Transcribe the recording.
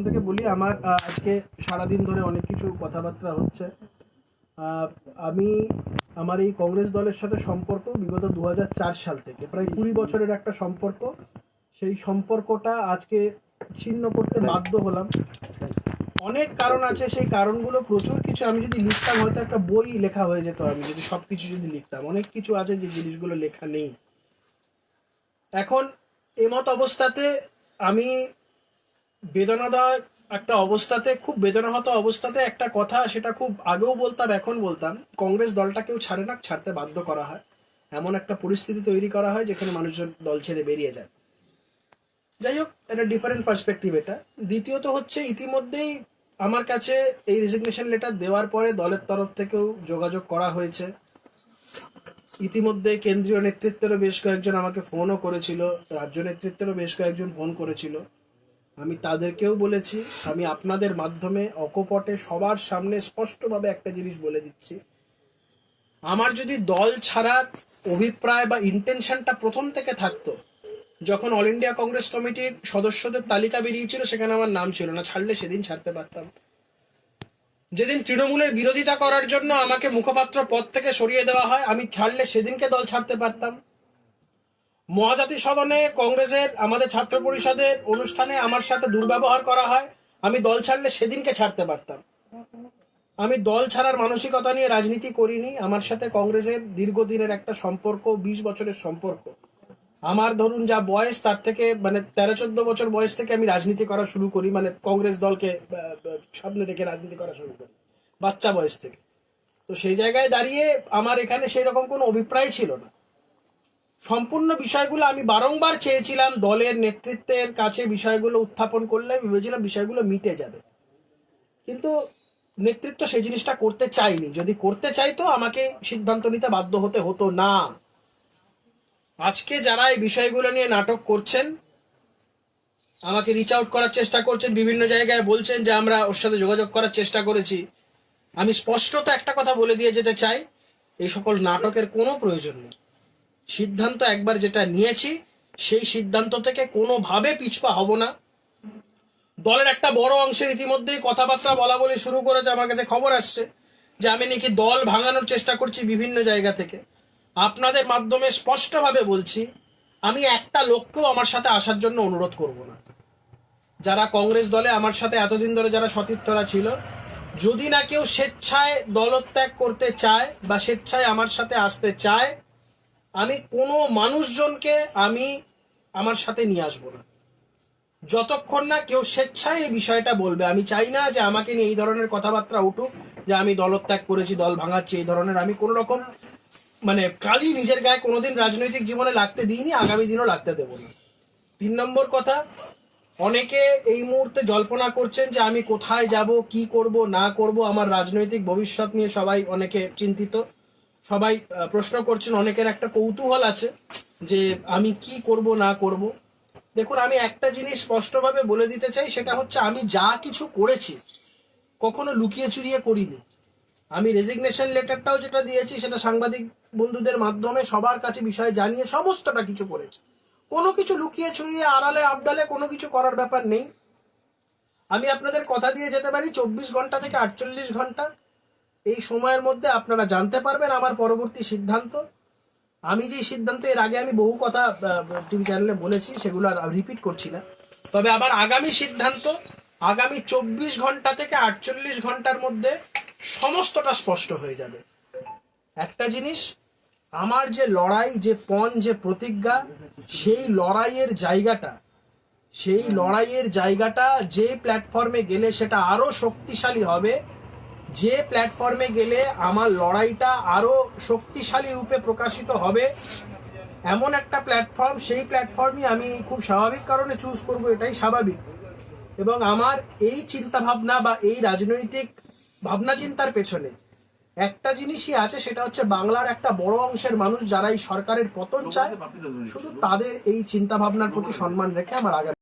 আমার আহ, আজকে সারাদিন ধরে অনেক কিছু কথাবার্তা হচ্ছে। আমি আমার এই কংগ্রেস দলের সাথে সম্পর্ক বিগত দু হাজার চার সাল থেকে। প্রায় কুড়ি বছরের একটা সম্পর্ক। সেই সম্পর্কটা আজকে ছিন্ন করতে বাধ্য হলাম। অনেক কারণ আছে সেই কারণগুলো প্রচুর কিছু আমি যদি লিখতাম হয়তো একটা বই লেখা হয়ে যেত আমি যদি সব কিছু যদি লিখতাম। অনেক কিছু আছে যে জিনিসগুলো লেখা নেই। এখন এমত অবস্থাতে আমি বেদনাদায়ক একটা অবস্থাতে, খুব বেদনাহত অবস্থাতে একটা কথা সেটা খুব আগেও বলতাম, এখন বলতাম। কংগ্রেস দলটা কেউ ছাড়ে না, ছাড়তে বাধ্য করা হয়। এমন একটা পরিস্থিতি তৈরি করা হয় যেখানে মানুষজন দল ছেড়ে বেরিয়ে যায়। যাই হোক, এটা ডিফারেন্ট পার্সপেক্টিভ এটা। দ্বিতীয়ত হচ্ছে, ইতিমধ্যেই আমার কাছে এই রেজিগনেশন লেটার দেওয়ার পরে দলের তরফ থেকেও যোগাযোগ করা হয়েছে। ইতিমধ্যে কেন্দ্রীয় নেতৃত্বেরও বেশ কয়েকজন আমাকে ফোনও করেছিল, রাজ্য নেতৃত্বেরও বেশ কয়েকজন ফোন করেছিল। আমি তাদেরকেও বলেছি, আমি আপনাদের মাধ্যমে অকপটে সবার সামনে স্পষ্টভাবে একটা জিনিস বলে দিচ্ছি। আমার যদি দল ছাড়ার অভিপ্রায় বা ইন্টেনশনটা প্রথম থেকে থাকতো, যখন অল ইন্ডিয়া কংগ্রেস কমিটির সদস্যদের তালিকা বেরিয়েছিল, সেখানে আমার নাম ছিল না, ছাড়লে সেদিন ছাড়তে পারতাম। যেদিন তৃণমূলের বিরোধিতা করার জন্য আমাকে মুখপাত্র পদ থেকে সরিয়ে দেওয়া হয়, আমি ছাড়লে সেদিনকে দল ছাড়তে পারতাম। মহাজাতি সদনে কংগ্রেসের, আমাদের ছাত্র পরিষদের অনুষ্ঠানে আমার সাথে দুর্ব্যবহার করা হয়। আমি দল ছাড়লে সেদিনকে ছাড়তে পারতাম। আমি দল ছাড়ার মানসিকতা নিয়ে রাজনীতি করিনি। আমার সাথে কংগ্রেসের দীর্ঘদিনের একটা সম্পর্ক, বিশ বছরের সম্পর্ক। আমার ধরুন যা বয়স, তার থেকে মানে তেরো চোদ্দ বছর বয়স থেকে আমি রাজনীতি করা শুরু করি। মানে কংগ্রেস দলকে সামনে রেখে রাজনীতি করা শুরু করি, বাচ্চা বয়স থেকে। তো সেই জায়গায় দাঁড়িয়ে আমার এখানে সেই রকম কোনো অভিপ্রায় ছিল না। সম্পূর্ণ বিষয়গুলো আমি বারংবার চেয়েছিলাম, দলের নেতৃত্বের কাছে বিষয়গুলো উত্থাপন করলে, আমি ভেবেছিলাম বিষয়গুলো মিটে যাবে। কিন্তু নেতৃত্ব সেই জিনিসটা করতে চাইনি। যদি করতে চাইতো, আমাকে সিদ্ধান্ত নিতে বাধ্য হতে হতো না। আজকে যারা এই বিষয়গুলো নিয়ে নাটক করছেন, আমাকে রিচ আউট করার চেষ্টা করছেন, বিভিন্ন জায়গায় বলছেন যে আমরা ওর সাথে যোগাযোগ করার চেষ্টা করেছি। আমি স্পষ্টত একটা কথা বলে দিয়ে যেতে চাই, এই সকল নাটকের কোনো প্রয়োজন নেই। সিদ্ধান্ত একবার যেটা নিয়েছি, সেই সিদ্ধান্ত থেকে কোনোভাবে পিছপা হব না। দলের একটা বড় অংশের ইতিমধ্যেই কথাবার্তা বলা বলি শুরু করেছে, আমার কাছে খবর আসছে যে আমি নাকি দল ভাঙানোর চেষ্টা করছি বিভিন্ন জায়গা থেকে। আপনাদের মাধ্যমে স্পষ্টভাবে বলছি, আমি একটা লোককেও আমার সাথে আসার জন্য অনুরোধ করব না। যারা কংগ্রেস দলে আমার সাথে এতদিন ধরে যারা সতীর্থরা ছিল, যদি না কেউ স্বেচ্ছায় দলত্যাগ করতে চায় বা স্বেচ্ছায় আমার সাথে আসতে চায় আমি কোনো মানুষজনকে আমি আমার সাথে নিয়ে আসব না। যতক্ষণ না কেউ স্বেচ্ছায় এই বিষয়টা বলবে, আমি চাই না যে আমাকে নিয়ে এই ধরনের কথাবার্তা উঠুক, যে আমি দলত্যাগ করেছি, দল ভাঙাচ্ছি, এই ধরনের আমি কোনো রকম মানে কালই নিজের গায়ে কোনোদিন রাজনৈতিক জীবনে লাগতে দিইনি, আগামী দিনও লাগতে দেবো না। তিন নম্বর কথা, অনেকে এই মুহূর্তে জল্পনা করছেন যে আমি কোথায় যাব, কি করব, না করব, আমার রাজনৈতিক ভবিষ্যৎ নিয়ে সবাই অনেকে চিন্তিত। সবাই প্রশ্ন করছেন, অনেকের একটা কৌতূহল আছে যে আমি কি করব, না করব। দেখুন, আমি একটা জিনিস স্পষ্টভাবে বলে দিতে চাই, সেটা হচ্ছে আমি যা কিছু করেছি, কখনো লুকিয়ে চুরিয়ে করিনি। আমি রেজিগনেশন লেটারটাও যেটা দিয়েছি, সেটা সাংবাদিক বন্ধুদের মাধ্যমে সবার কাছে বিষয় জানিয়ে সমস্তটা কিছু করেছি। কোনো কিছু লুকিয়ে ছুড়িয়ে আড়ালে আবডালে কোনো কিছু করার ব্যাপার নেই। আমি আপনাদের কথা দিয়ে যেতে পারি, চব্বিশ ঘণ্টা থেকে আটচল্লিশ ঘণ্টা। এই সময়ের মধ্যে আপনারা জানতে পারবেন আমার পরবর্তী সিদ্ধান্ত। আমি যে সিদ্ধান্ত এর আগে আমি বহু কথা টিভি চ্যানেলে বলেছি, সেগুলো আর রিপিট করছি না। তবে আবার আগামী সিদ্ধান্ত, আগামী চব্বিশ ঘণ্টা থেকে আটচল্লিশ ঘণ্টার মধ্যে সমস্তটা স্পষ্ট হয়ে যাবে। একটা জিনিস, আমার যে লড়াই, যে পণ, যে প্রতিজ্ঞা, সেই লড়াইয়ের জায়গাটা, সেই লড়াইয়ের জায়গাটা যে প্ল্যাটফর্মে গেলে সেটা আরও শক্তিশালী হবে যে প্ল্যাটফর্মে গেলে আমার লড়াইটা আরও শক্তিশালী রূপে প্রকাশিত হবে, এমন একটা প্ল্যাটফর্ম সেই প্ল্যাটফর্মই আমি খুব স্বাভাবিক কারণে চুজ করব, এটাই স্বাভাবিক। এবং আমার এই চিন্তা ভাবনা বা এই রাজনৈতিক ভাবনা চিন্তার পেছনে একটা জিনিসই আছে, সেটা হচ্ছে বাংলার একটা বড় অংশের মানুষ যারা এই সরকারের পতন চায়, শুধু তাদের এই চিন্তা ভাবনার প্রতি সম্মান রেখে আমার আগামী